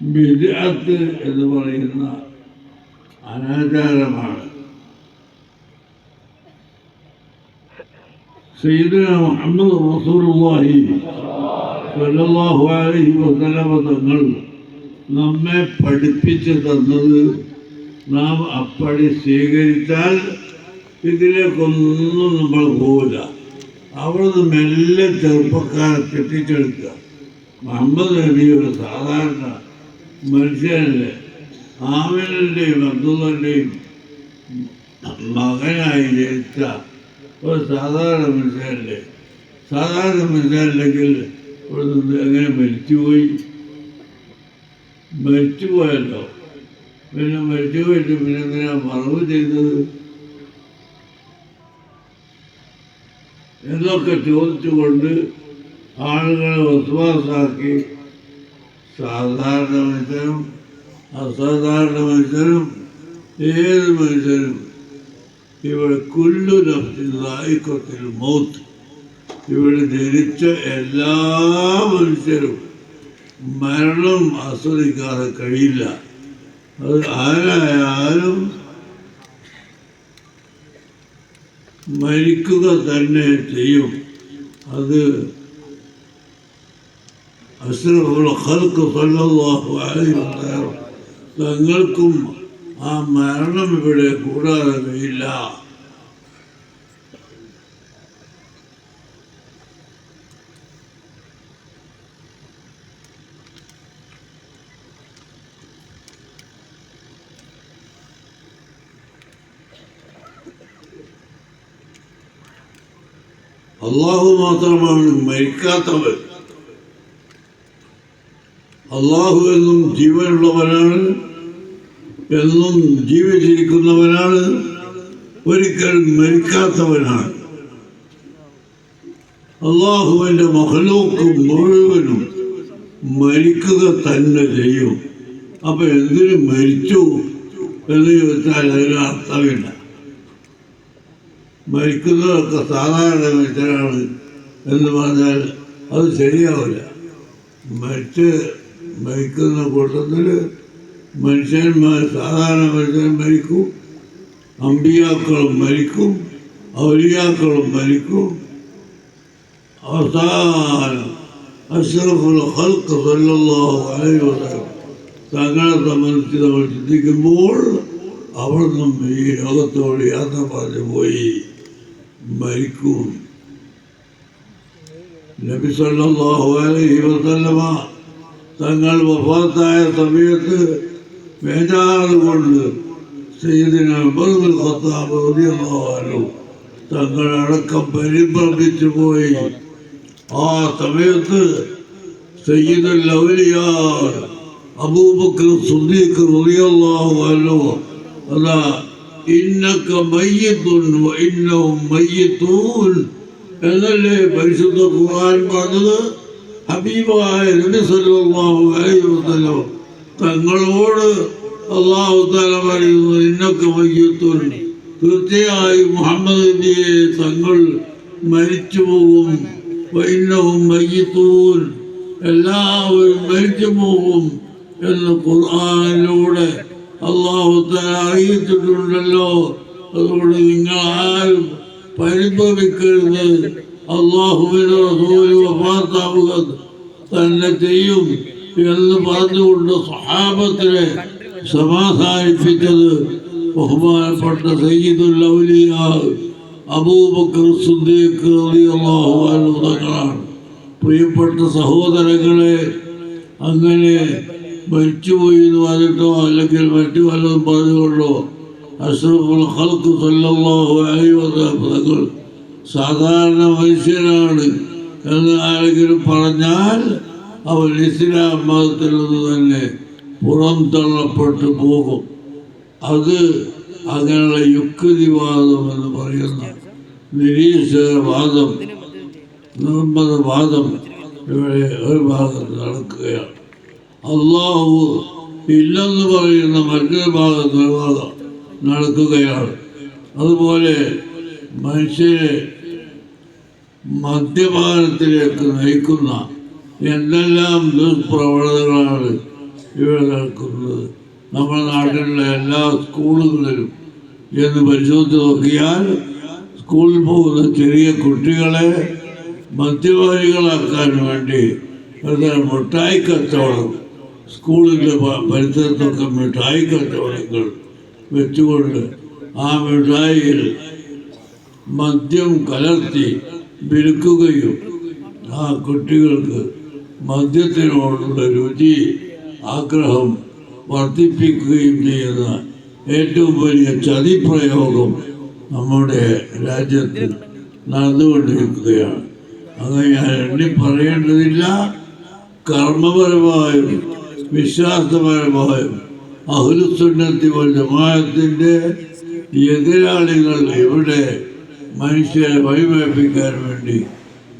എന്ന് പറയുന്ന അനാചാരമാണ്. സയ്യിദുന മുഹമ്മദ് റസൂലുള്ളാഹി അലൈഹി വസല്ലം തങ്ങൾ നമ്മെ പഠിപ്പിച്ചു തന്നത് നാം അപ്പടി സ്വീകരിച്ചാൽ ഇതിലേക്കൊന്നും നമ്മൾ പോവില്ല. അവിടുന്ന് മെല്ലെ ചെറുപ്പക്കാരെ കെട്ടിച്ചെടുക്കുക. മുഹമ്മദ് നബി ഒരു സാധാരണ മനുഷ്യനല്ലേ? ആമിനുടെയും അബ്ദുള്ളന്റെയും മകനായി ജനിച്ച ഒരു സാധാരണ മനുഷ്യരല്ലേ സാധാരണ മനുഷ്യനല്ലെങ്കിൽ ഇവിടുന്ന് എങ്ങനെ മരിച്ചുപോയി? മരിച്ചുപോയല്ലോ. പിന്നെ മരിച്ചു പോയിട്ട് പിന്നെ എന്തിനാ മറവ് ചെയ്തത്? എന്നൊക്കെ ചോദിച്ചുകൊണ്ട് ആളുകളെ വസ്വാസാക്കി സാധാരണ മനുഷ്യനും അസാധാരണ മനുഷ്യനും ഏത് മനുഷ്യനും ഇവിടെ കുല്ലു നഫ്സിൽ മൗത്ത്. ഇവിടെ ജനിച്ച എല്ലാ മനുഷ്യരും മരണം ആസ്വദിക്കാതെ കഴിയില്ല. അത് ആരായാലും മരിക്കുക തന്നെ ചെയ്യും. അത് അഷ്റഫുൽ ഖൽക്ക് സല്ലല്ലാഹു അലൈഹി വസല്ലം തങ്ങൾക്കും ആ മരണം ഇവിടെ കൂടാതെ കഴിയില്ല അള്ളാഹു മാത്രമാണ് മരിക്കാത്തവൻ അള്ളാഹു എന്നും ജീവനുള്ളവനാണ് എന്നും ജീവിച്ചിരിക്കുന്നവനാണ് ഒരിക്കലും മരിക്കാത്തവനാണ്. അള്ളാഹുവിന്റെ മഹലോക്ക് മുഴുവനും മരിക്കുക തന്നെ ചെയ്യും. അപ്പൊ എന്തിനു മരിച്ചു എന്ന് ചോദിച്ചാൽ അതിന് അർത്ഥമില്ല. മരിക്കുന്നതൊക്കെ സാധാരണ മനുഷ്യരാണ് എന്ന് പറഞ്ഞാൽ അത് ശരിയാവില്ല. മരിച്ച് മരിക്കുന്ന കൂട്ടത്തിൽ മനുഷ്യന്മാർ സാധാരണ മനുഷ്യൻ മരിക്കും അമ്പിയാക്കളും മരിക്കും ഔലിയാക്കളും മരിക്കും അവസാനം അഷ്റഫുൽ ഖൽക്ക് സല്ലല്ലാഹു അലൈഹി വസല്ലം തങ്ങളെ സംബന്ധിച്ച് നമ്മൾ ചിന്തിക്കുമ്പോൾ അവിടുന്ന് ഈ ലോകത്തോട് യാത്ര പറഞ്ഞു പോയി മരിക്കും നബി സല്ലല്ലാഹു അലൈഹി വസല്ലമ തങ്ങൾ വഫാത്തായ സമയത്ത് വേണ്ടാറുകൊണ്ട് കൊണ്ട് സയ്യിദിന ഉമറുൽ ഖത്താബ് റളിയല്ലാഹു അൻഹു തങ്ങളടക്കം പരിഭ്രമിച്ചു പോയി. ആ സമയത്ത് സയ്യിദുൽ ഔലിയാ അബൂബക്കർ സുദ്ദീഖ് റളിയല്ലാഹു അൻഹു അതാ ഇന്നക മയ്യിത്തുൻ വ ഇന്നഹും എന്നല്ലേ പരിശുദ്ധ ഖുർആൻ പറഞ്ഞത്? ഹബീബായ നബി സല്ലല്ലാഹു അലൈഹി വസല്ലം. തങ്ങളോട് അള്ളാഹു തആല പറയുന്നു ഇന്നക മയ്യിത്തുൻ. തീർച്ചയായും മുഹമ്മദ് നബിയെ തങ്ങൾ മരിച്ചു പോകും. വ മയ്യത്തൂൻ. എല്ലാവരും മരിച്ചു പോകും എന്ന് ഖുർആനിലൂടെ അള്ളാഹു തആല അറിയിച്ചിട്ടുണ്ടല്ലോ. അതുകൊണ്ട് നിങ്ങൾ ആരും പരിഭവിക്കരുത്. അള്ളാഹുവിന്റെ റസൂൽ വഫാത്താവുക തന്നെ ചെയ്യും എന്ന് പറഞ്ഞുകൊണ്ട് സഹാബത്തിനെ സമാധാനിപ്പിച്ചത് ബഹുമാനപ്പെട്ട സയ്യിദുൽ ഔലിയ അബൂബക്കർ സിദ്ദീഖ് റളിയല്ലാഹു അൻഹു തങ്ങളാണ്. പ്രിയപ്പെട്ട സഹോദരങ്ങളെ അങ്ങനെ മരിച്ചുപോയി എന്ന് പറഞ്ഞിട്ടോ അല്ലെങ്കിൽ മറ്റു വല്ലതും പറഞ്ഞുകൊണ്ടോ അഷ്റഫുൽ ഖൽക്ക് സല്ലല്ലാഹു അലൈഹി വസല്ലം തങ്ങൾ സാധാരണ മനുഷ്യനാണ് എന്ന് ആരെങ്കിലും പറഞ്ഞാൽ അവൻ ഇസ്ലാം മതത്തിൽ നിന്ന് തന്നെ പുറന്തള്ളപ്പെട്ടു പോകും. അത് അങ്ങനെയുള്ള യുക്തിവാദം എന്ന് പറയുന്ന നിരീശ്വരവാദം നിർമ്മതവാദം ഇവിടെ ഒരു ഭാഗത്ത് നടക്കുകയാണ്. അള്ളാഹു ഇല്ലെന്ന് പറയുന്ന മറ്റൊരു ഭാഗത്ത് നിർവാദം നടക്കുകയാണ്. അതുപോലെ മനുഷ്യരെ മദ്യപാനത്തിലേക്ക് നയിക്കുന്ന എന്തെല്ലാം ദുഷ്പ്രവണതകളാണ് ഇവിടെ നടക്കുന്നത്. നമ്മുടെ നാട്ടിലുള്ള എല്ലാ സ്കൂളുകളിലും എന്ന് പരിശോധിച്ച് നോക്കിയാൽ സ്കൂളിൽ പോകുന്ന ചെറിയ കുട്ടികളെ മദ്യപാനികളാക്കാൻ വേണ്ടി മിഠായി കച്ചവടം സ്കൂളിന്റെ പരിസരത്തൊക്കെ മിഠായി കച്ചവടങ്ങൾ വെച്ചുകൊണ്ട് ആ മിഠായിയിൽ മദ്യം കലർത്തി വിൽക്കുകയും ആ കുട്ടികൾക്ക് മദ്യത്തിനോടുള്ള രുചി ആഗ്രഹം വർദ്ധിപ്പിക്കുകയും ചെയ്യുന്ന ഏറ്റവും വലിയ ചതിപ്രയോഗം നമ്മുടെ രാജ്യത്ത് നടന്നുകൊണ്ടിരിക്കുകയാണ്. അത് ഞാൻ എണ്ണി പറയേണ്ടതില്ല. കർമ്മപരമായും വിശ്വാസപരമായും അഹുലുസുന്നത്തി ജമാഅത്തിന്റെ എതിരാളികൾ ഇവിടെ മനുഷ്യരെ വഴിവേപ്പിക്കാൻ വേണ്ടി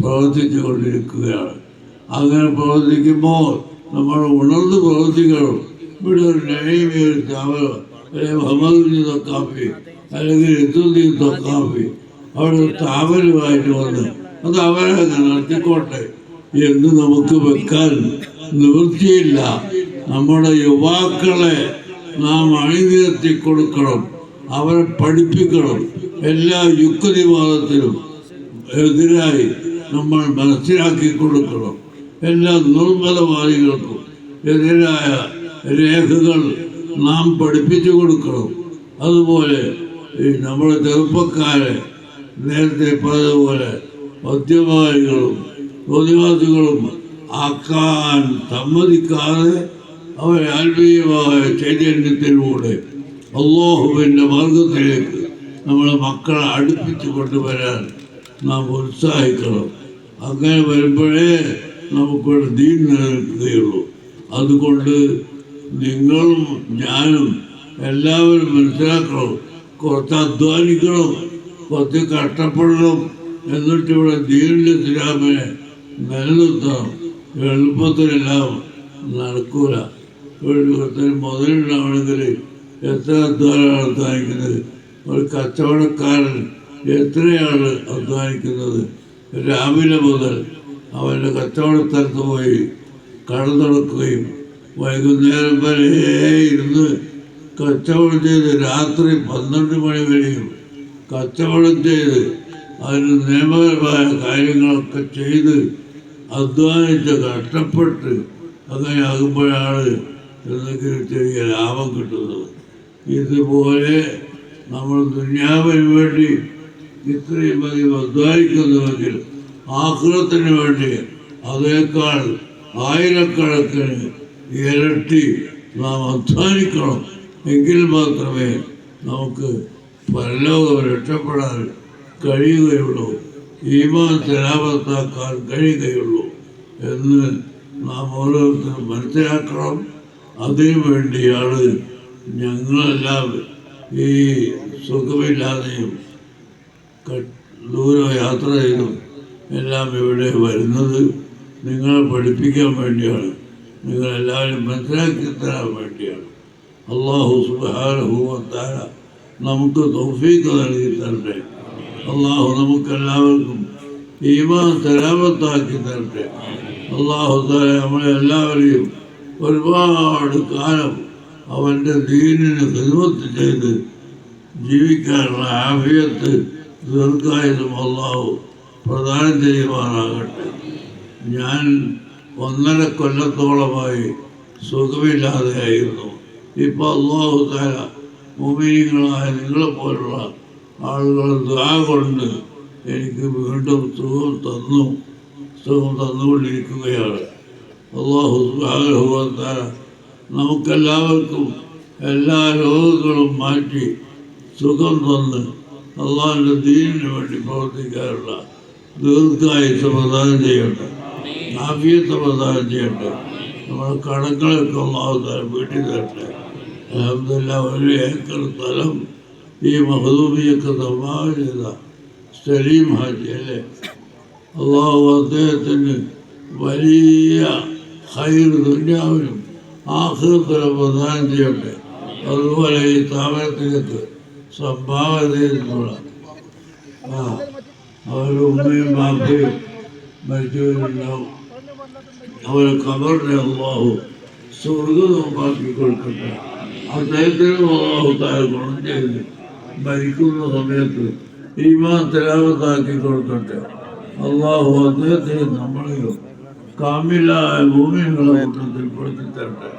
പ്രവർത്തിച്ചു കൊണ്ടിരിക്കുകയാണ്. അങ്ങനെ പ്രവർത്തിക്കുമ്പോൾ നമ്മൾ ഉണർന്ന് പ്രവർത്തിക്കണം. ഇവിടെ ഒരു നഴീമിയ ഒരു ചാവൽ അല്ലെങ്കിൽ മുഹമ്മദ് തൊക്കാപ്പി അല്ലെങ്കിൽ എത്തുദ്ദീൻ തൊക്കാപ്പി അവിടെ ഒരു വന്ന് അത് അവരെ നടത്തിക്കോട്ടെ എന്ന് നമുക്ക് വെക്കാൻ നിവൃത്തിയില്ല. നമ്മുടെ യുവാക്കളെ നാം അണിനിരത്തി കൊടുക്കണം അവരെ പഠിപ്പിക്കണം. എല്ലാ യുക്തിവാദത്തിനും എതിരായി നമ്മൾ മനസ്സിലാക്കി കൊടുക്കണം. എല്ലാ നിർമ്മലവാദികൾക്കും എതിരായ രേഖകൾ നാം പഠിപ്പിച്ചു കൊടുക്കണം. അതുപോലെ ഈ നമ്മുടെ ചെറുപ്പക്കാരെ നേരത്തെ പറഞ്ഞതുപോലെ മദ്യപാനികളും പ്രതിവാദികളും ആക്കാൻ സമ്മതിക്കാതെ അവരെ ആത്മീയമായ ചൈതന്യത്തിലൂടെ അള്ളാഹുവിന്റെ മാർഗത്തിലേക്ക് നമ്മളെ മക്കളെ അടുപ്പിച്ചു കൊണ്ടുവരാൻ നാം ഉത്സാഹിക്കണം. അങ്ങനെ വരുമ്പോഴേ നമുക്കൊരു ദീൻ നിലനിൽക്കുകയുള്ളൂ അതുകൊണ്ട് നിങ്ങളും ഞാനും എല്ലാവരും മനസ്സിലാക്കണം കുറച്ച് അധ്വാനിക്കണം കുറച്ച് കഷ്ടപ്പെടണം എന്നിട്ട് ഇവിടെ ദീനിന്റെ ഇസ്ലാമിനെ നിലനിർത്തണം. എളുപ്പത്തിലെല്ലാം നടക്കൂല. ഒരു മുതലുണ്ടാവണമെങ്കിൽ എത്ര അധ്വാനമാണ് അധ്വാനിക്കുന്നത് ഒരു കച്ചവടക്കാരൻ എത്രയാണ് അധ്വാനിക്കുന്നത്? രാവിലെ മുതൽ അവന്റെ കച്ചവട സ്ഥലത്ത് പോയി കട തുറക്കുകയും വൈകുന്നേരം വരെ ഇരുന്ന് കച്ചവടം ചെയ്ത് രാത്രി പന്ത്രണ്ട് മണി വരെയും കച്ചവടം ചെയ്ത് അതിന് നിയമപരമായ കാര്യങ്ങളൊക്കെ ചെയ്ത് അധ്വാനിച്ച് കഷ്ടപ്പെട്ട് അങ്ങനെ ആകുമ്പോഴാണ് എന്തെങ്കിലും ചെറിയ ലാഭം കിട്ടുന്നത്. ഇതുപോലെ നമ്മൾ ദുന്യാവിന് വേണ്ടി ഇത്രയും അധികം അധ്വാനിക്കുന്നുവെങ്കിൽ ആക്രത്തിന് വേണ്ടി അതേക്കാൾ ആയിരക്കണക്കിന് ഇരട്ടി നാം അധ്വാനിക്കണം. എങ്കിൽ മാത്രമേ നമുക്ക് പരലോകം രക്ഷപ്പെടാൻ കഴിയുകയുള്ളൂ. ഈമാൻ സലാമത്താക്കാൻ കഴിയുകയുള്ളൂ എന്ന് നാം ഓരോരുത്തരും മനസ്സിലാക്കണം. അതിനു വേണ്ടിയാണ് ഞങ്ങളെല്ലാം ഈ സുഖമില്ലാതെയും ദൂരം യാത്ര ചെയ്തും എല്ലാം ഇവിടെ വരുന്നത് നിങ്ങളെ പഠിപ്പിക്കാൻ വേണ്ടിയാണ്. നിങ്ങളെല്ലാവരും മനസ്സിലാക്കി തരാൻ വേണ്ടിയാണ്. അള്ളാഹു സുബാനുഭവത്താര നമുക്ക് തൗഫീക്ക് നൽകി തരട്ടെ. അള്ളാഹു നമുക്കെല്ലാവർക്കും ഈമാൻ സലാമത്താക്കി തരട്ടെ. അള്ളാഹു താര നമ്മളെല്ലാവരെയും ഒരുപാട് കാലം അവന്റെ ദീനിന് ഹിദ്മത്ത് ചെയ്ത് ജീവിക്കാനുള്ള ആഫിയത്ത് ദീർഘായുധം അള്ളാഹു പ്രദാനം ചെയ്യുവാനാകട്ടെ ഞാൻ ഒന്നര കൊല്ലത്തോളമായി സുഖമില്ലാതെയായിരുന്നു. ഇപ്പോൾ അള്ളാഹു താല മുമീനങ്ങളായ നിങ്ങളെപ്പോലുള്ള ആളുകൾ ദാ കൊണ്ട് എനിക്ക് വീണ്ടും സുഖം തന്നു സുഖം തന്നുകൊണ്ടിരിക്കുകയാണ്. അള്ളാഹു സുഖാനുഭവത്താല നമുക്കെല്ലാവർക്കും എല്ലാ രോഗങ്ങളും മാറ്റി സുഖം തന്ന് അള്ളാഹിന്റെ ദീനിന് വേണ്ടി പ്രവർത്തിക്കാനുള്ള ദീർഘായുസ് സമാധാനം ചെയ്യട്ടെ. ആഫിയത്ത് സമാധാനം ചെയ്യട്ടെ. നമ്മുടെ കടങ്ങളൊക്കെ അള്ളാഹു തരം വീട്ടിൽ തരട്ടെ. അലഹമില്ല ഒരു ഏക്കർ സ്ഥലം ഈ മഹദൂബിയൊക്കെ സംഭാവന ചെയ്ത സലീം ഹാജി അല്ലേ? അള്ളാഹു അദ്ദേഹത്തിന് വലിയ ഹൈർ ദുന്യാവിനും ആഹൃതരം പ്രദാനം ചെയ്യട്ടെ അതുപോലെ ഈ സ്ഥാപനത്തിലേക്ക് സംഭാവന ചെയ്തിട്ടുള്ള ആ അവരുടെ ഉമ്മയും ബാപ്പയും മരിച്ചവരുണ്ടാവും. അവരെ കബറിനെ അള്ളാഹു സ്വർഗമാക്കി കൊടുക്കട്ടെ. അദ്ദേഹത്തിനും അള്ളാഹു താഴെ ഗുണം ചെയ്ത് മരിക്കുന്ന സമയത്ത് ഈമാൻ തിരാവത്താക്കി കൊടുക്കട്ടെ. അള്ളാഹു അദ്ദേഹത്തിന് നമ്മളെയോ കാമിലായ ഭൂമികളെ കൂട്ടത്തിൽ പെടുത്തി തരട്ടെ.